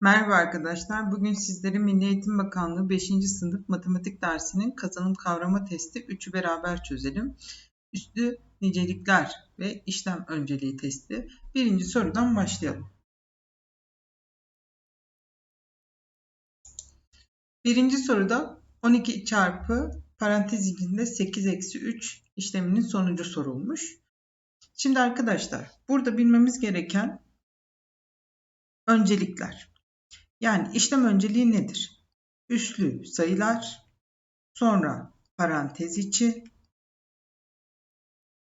Merhaba arkadaşlar. Bugün sizlere Milli Eğitim Bakanlığı 5. sınıf matematik dersinin kazanım kavrama testi 3'ü beraber çözelim. Üstü nicelikler ve işlem önceliği testi. Birinci sorudan başlayalım. Birinci soruda 12 çarpı parantez içinde 8 eksi 3 işleminin sonucu sorulmuş. Şimdi arkadaşlar burada bilmemiz gereken öncelikler. Yani işlem önceliği nedir? Üslü sayılar, sonra parantez içi,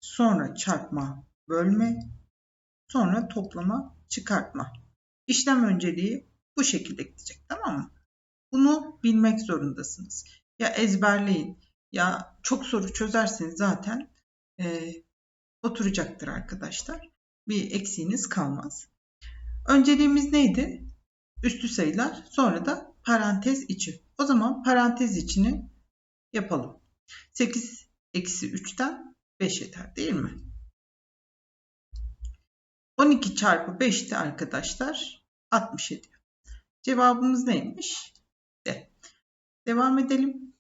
sonra çarpma, bölme, sonra toplama, çıkartma. İşlem önceliği bu şekilde gidecek tamam mı? Bunu bilmek zorundasınız. Ya ezberleyin ya çok soru çözerseniz zaten e, oturacaktır arkadaşlar. Bir eksiğiniz kalmaz. Önceliğimiz neydi? Üstü sayılar sonra da parantez içi. O zaman parantez içini yapalım. 8 eksi 3'ten 5 yeter değil mi? 12 çarpı 5 de arkadaşlar 60 ediyor. Cevabımız neymiş? De. Devam edelim.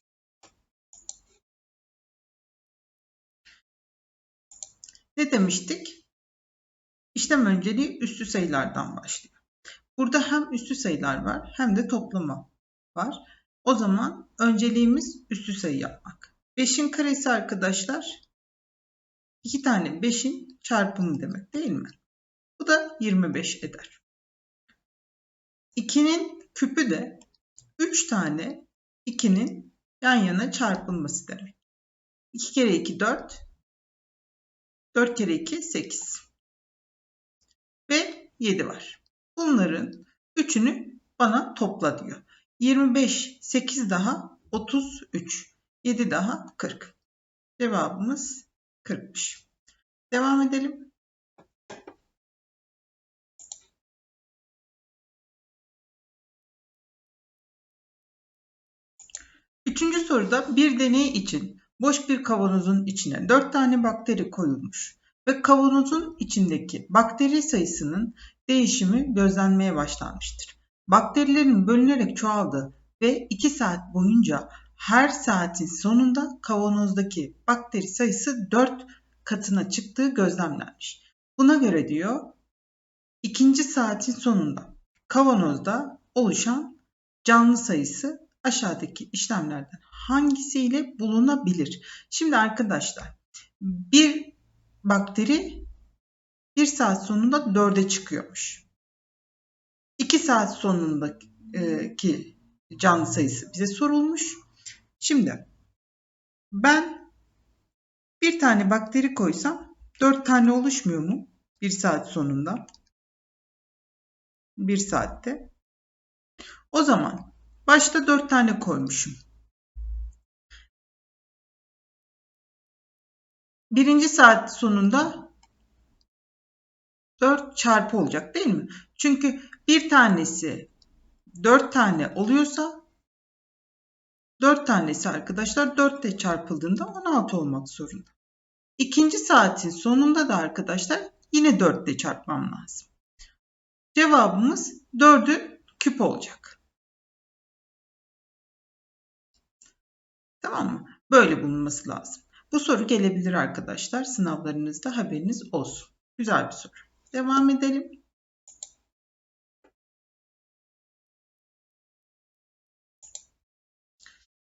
Ne demiştik? İşlem önceliği üstü sayılardan başlıyor. Burada hem üstü sayılar var hem de toplama var. O zaman önceliğimiz üstü sayı yapmak. 5'in karesi arkadaşlar 2 tane 5'in çarpımı demek değil mi? Bu da 25 eder. 2'nin küpü de 3 tane 2'nin yan yana çarpılması demek. 2 kere 2 4 4 kere 2 8 ve 7 var. Bunların üçünü bana topla diyor. 25, 8 daha 33, 7 daha 40. Cevabımız 40'mış. Devam edelim. Üçüncü soruda bir deney için boş bir kavanozun içine 4 tane bakteri koyulmuş ve kavanozun içindeki bakteri sayısının değişimi gözlenmeye başlanmıştır. Bakterilerin bölünerek çoğaldığı ve 2 saat boyunca her saatin sonunda kavanozdaki bakteri sayısı 4 katına çıktığı gözlemlenmiş. Buna göre diyor ikinci saatin sonunda kavanozda oluşan canlı sayısı aşağıdaki işlemlerden hangisiyle bulunabilir? Şimdi arkadaşlar bir bakteri 1 saat sonunda 4'e çıkıyormuş. 2 saat sonundaki canlı sayısı bize sorulmuş. Şimdi ben bir tane bakteri koysam 4 tane oluşmuyor mu? 1 saat sonunda. 1 saatte. O zaman başta 4 tane koymuşum. Birinci saat sonunda 4 çarpı olacak değil mi? Çünkü bir tanesi 4 tane oluyorsa 4 tanesi arkadaşlar 4 ile çarpıldığında 16 olmak zorunda. İkinci saatin sonunda da arkadaşlar yine 4 ile çarpmam lazım. Cevabımız 4'ü küp olacak. Tamam mı? Böyle bulunması lazım. Bu soru gelebilir arkadaşlar. Sınavlarınızda haberiniz olsun. Güzel bir soru. Devam edelim.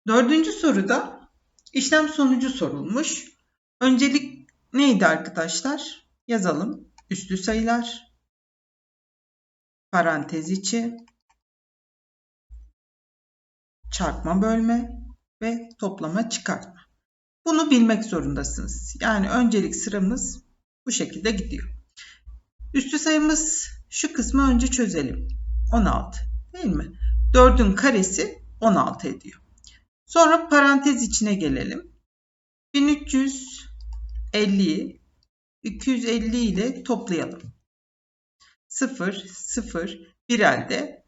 Dördüncü soruda işlem sonucu sorulmuş. Öncelik neydi arkadaşlar? Yazalım. Üslü sayılar, parantez içi, çarpma bölme ve toplama çıkartma. Bunu bilmek zorundasınız. Yani öncelik sıramız bu şekilde gidiyor. Üstü sayımız şu kısmı önce çözelim. 16 değil mi? 4'ün karesi 16 ediyor. Sonra parantez içine gelelim. 1350'yi 250 ile toplayalım. 0, 0, bir elde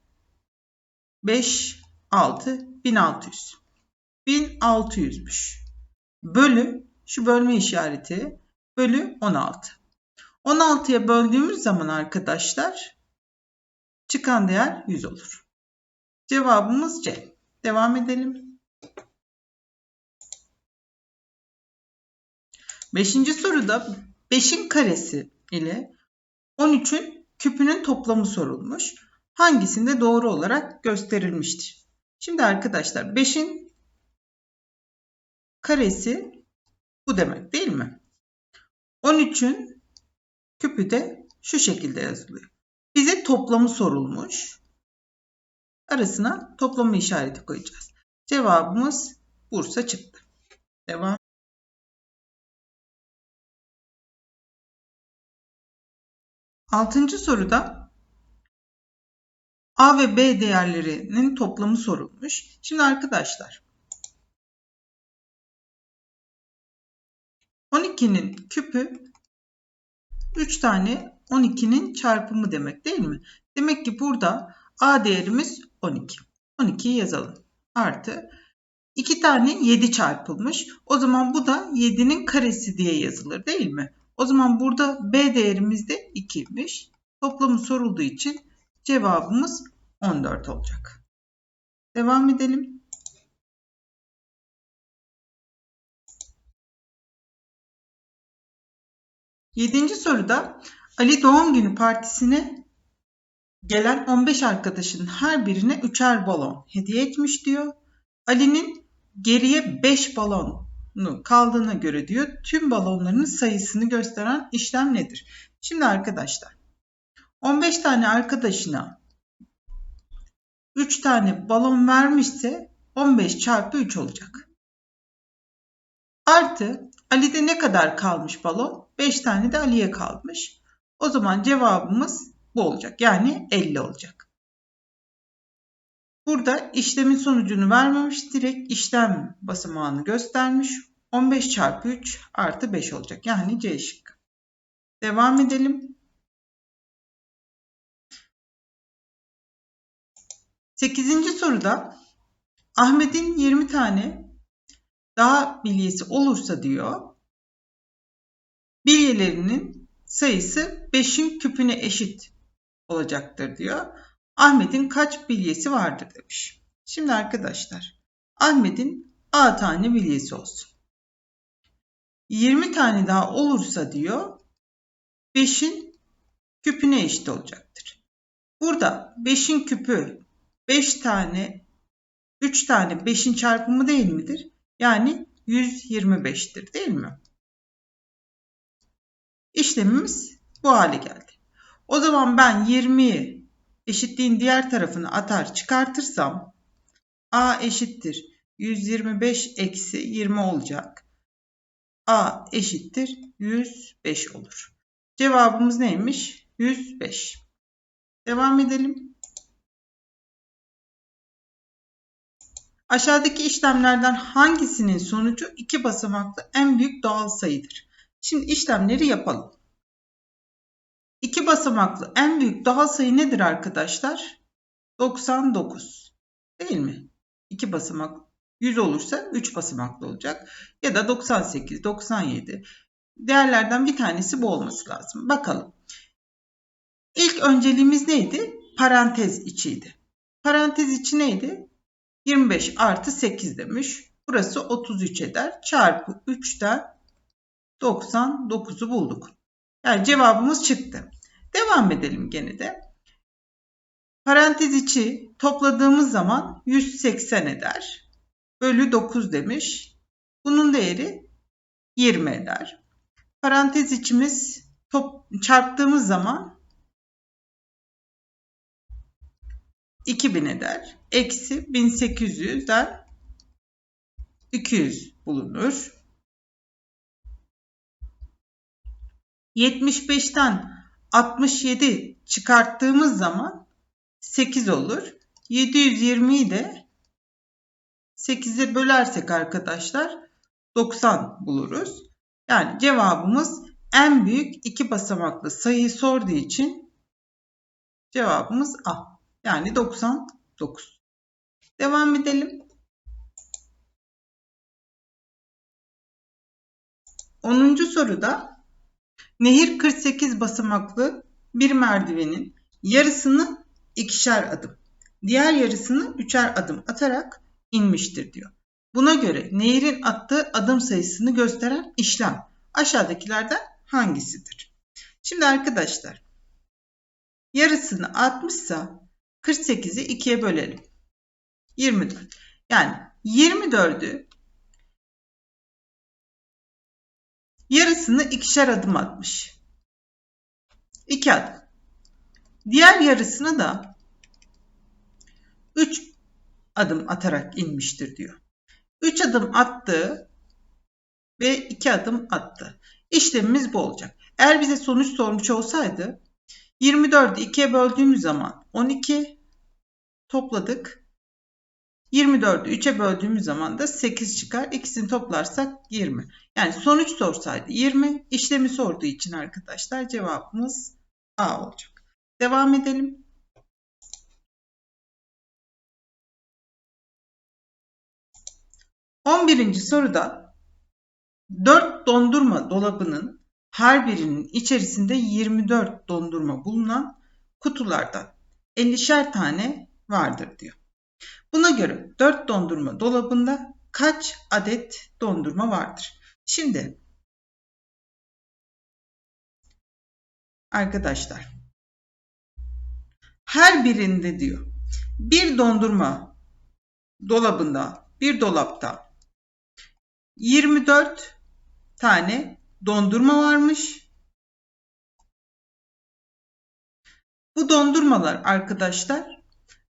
5, 6, 1600. 1600'müş. Bölü, şu bölme işareti, bölü 16. 16'ya böldüğümüz zaman arkadaşlar Çıkan değer 100 olur. Cevabımız C. Devam edelim. Beşinci soruda 5'in karesi ile 13'ün küpünün toplamı sorulmuş. Hangisinde doğru olarak gösterilmiştir? Şimdi arkadaşlar 5'in karesi bu demek değil mi? 13'ün küpü de şu şekilde yazılıyor. Bize toplamı sorulmuş. Arasına toplama işareti koyacağız. Cevabımız Bursa çıktı. Devam. Altıncı soruda A ve B değerlerinin toplamı sorulmuş. Şimdi arkadaşlar 12'nin küpü 3 tane 12'nin çarpımı demek değil mi? Demek ki burada A değerimiz 12. 12'yi yazalım. Artı 2 tane 7 çarpılmış. O zaman bu da 7'nin karesi diye yazılır değil mi? O zaman burada B değerimiz de 2'ymiş. Toplamı sorulduğu için cevabımız 14 olacak. Devam edelim. Yedinci soruda Ali doğum günü partisine gelen 15 arkadaşın her birine üçer balon hediye etmiş diyor. Ali'nin geriye 5 balonu kaldığına göre diyor tüm balonların sayısını gösteren işlem nedir? Şimdi arkadaşlar 15 tane arkadaşına 3 tane balon vermişse 15 çarpı 3 olacak. Artı Ali'de ne kadar kalmış balon? 5 tane de Ali'ye kalmış. O zaman cevabımız bu olacak. Yani 50 olacak. Burada işlemin sonucunu vermemiş. Direkt işlem basamağını göstermiş. 15 çarpı 3 artı 5 olacak. Yani C şıkkı. Devam edelim. 8. soruda Ahmet'in 20 tane daha bilyesi olursa diyor bilyelerinin sayısı 5'in küpüne eşit olacaktır diyor. Ahmet'in kaç bilyesi vardır demiş. Şimdi arkadaşlar Ahmet'in A tane bilyesi olsun. 20 tane daha olursa diyor 5'in küpüne eşit olacaktır. Burada 5'in küpü 5 tane 3 tane 5'in çarpımı değil midir? Yani 125'tir değil mi? İşlemimiz bu hale geldi. O zaman ben 20'yi eşitliğin diğer tarafını atar çıkartırsam A eşittir 125 eksi 20 olacak. A eşittir 105 olur. Cevabımız neymiş? 105. Devam edelim. Aşağıdaki işlemlerden hangisinin sonucu iki basamaklı en büyük doğal sayıdır? Şimdi işlemleri yapalım. İki basamaklı en büyük doğal sayı nedir arkadaşlar? 99. Değil mi? İki basamak 100 olursa 3 basamaklı olacak. Ya da 98, 97. Değerlerden bir tanesi bu olması lazım. Bakalım. İlk önceliğimiz neydi? Parantez içiydi. Parantez içi neydi? 25 artı 8 demiş. Burası 33 eder. Çarpı 3'ten 99'u bulduk. Yani cevabımız çıktı. Devam edelim gene de. Parantez içi topladığımız zaman 180 eder. Bölü 9 demiş. Bunun değeri 20 eder. Parantez içimiz top, çarptığımız zaman 2000 eder. Eksi 1800'den 200 bulunur. 75'ten 67 çıkarttığımız zaman 8 olur. 720'yi de 8'e bölersek arkadaşlar 90 buluruz. Yani cevabımız en büyük iki basamaklı sayıyı sorduğu için cevabımız A. Yani 99. Devam edelim. 10. soruda Nehir 48 basamaklı bir merdivenin yarısını ikişer adım. Diğer yarısını üçer adım atarak inmiştir diyor. Buna göre Nehir'in attığı adım sayısını gösteren işlem aşağıdakilerden hangisidir? Şimdi arkadaşlar yarısını atmışsa 48'i 2'ye bölelim. 24. Yani 24'ü yarısını ikişer adım atmış. 2 adım. Diğer yarısını da 3 adım atarak inmiştir diyor. 3 adım attı ve 2 adım attı. İşlemimiz bu olacak. Eğer bize sonuç sormuş olsaydı 24'ü 2'ye böldüğümüz zaman 12 topladık. 24'ü 3'e böldüğümüz zaman da 8 çıkar. İkisini toplarsak 20. Yani sonuç sorsaydı 20. işlemi sorduğu için arkadaşlar cevabımız A olacak. Devam edelim. On birinci soruda 4 dondurma dolabının her birinin içerisinde 24 dondurma bulunan kutulardan 50'şer tane vardır diyor. Buna göre 4 dondurma dolabında kaç adet dondurma vardır? Şimdi arkadaşlar her birinde diyor bir dondurma dolabında bir dolapta 24 tane dondurma varmış. Bu dondurmalar arkadaşlar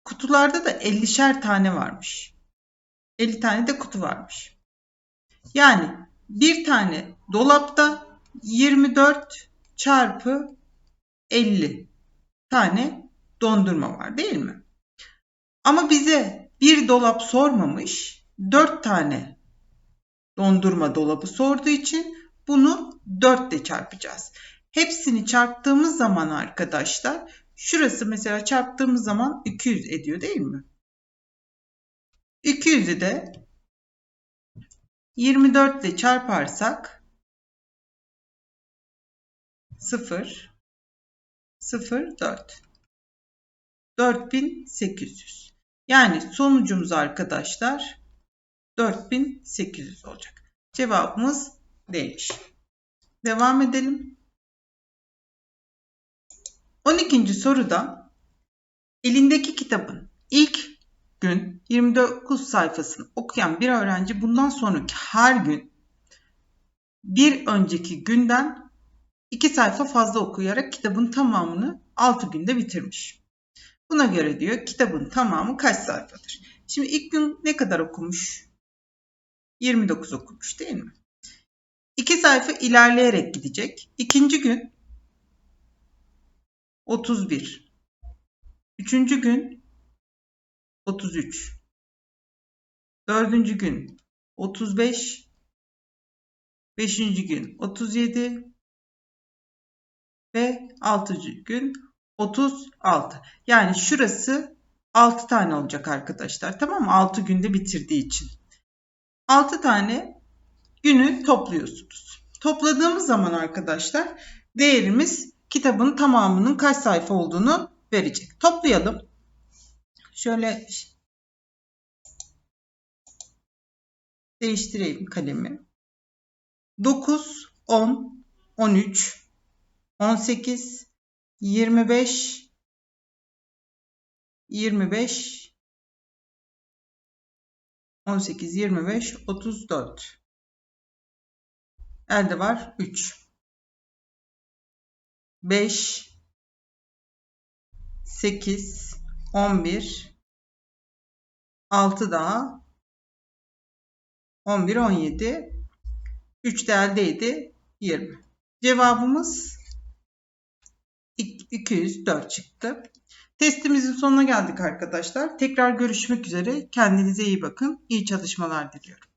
kutularda da 50'şer tane varmış. 50 tane de kutu varmış. Yani bir tane dolapta 24 çarpı 50 tane dondurma var değil mi? Ama bize bir dolap sormamış, 4 tane dondurma dolabı sorduğu için bunu 4 ile çarpacağız. Hepsini çarptığımız zaman arkadaşlar şurası mesela çarptığımız zaman 200 ediyor değil mi? 200'ü de 24 ile çarparsak 0 0 4 4800. Yani sonucumuz arkadaşlar 4800 olacak. Cevabımız D'ymiş. Devam edelim. 12. soruda elindeki kitabın ilk gün 29 sayfasını okuyan bir öğrenci bundan sonraki her gün bir önceki günden 2 sayfa fazla okuyarak kitabın tamamını 6 günde bitirmiş. Buna göre diyor kitabın tamamı kaç sayfadır? Şimdi ilk gün ne kadar okumuş? 29 okumuş değil mi? 2 sayfa ilerleyerek gidecek. İkinci gün 31. Üçüncü gün 33. Dördüncü gün 35. Beşinci gün 37. Ve altıncı gün 36. Yani şurası 6 tane olacak arkadaşlar. Tamam mı? 6 günde bitirdiği için. 6 tane günü topluyorsunuz. Topladığımız zaman arkadaşlar değerimiz kitabın tamamının kaç sayfa olduğunu verecek. Toplayalım. Şöyle değiştireyim kalemi. 9, 10, 13, 18, 25, 25, 18, 25, 34. Elde var 3. 5, 8, 11, 6 daha 11, 17, 3 de eldeydi 20. Cevabımız 204 çıktı. Testimizin sonuna geldik arkadaşlar. Tekrar görüşmek üzere. Kendinize iyi bakın. İyi çalışmalar diliyorum.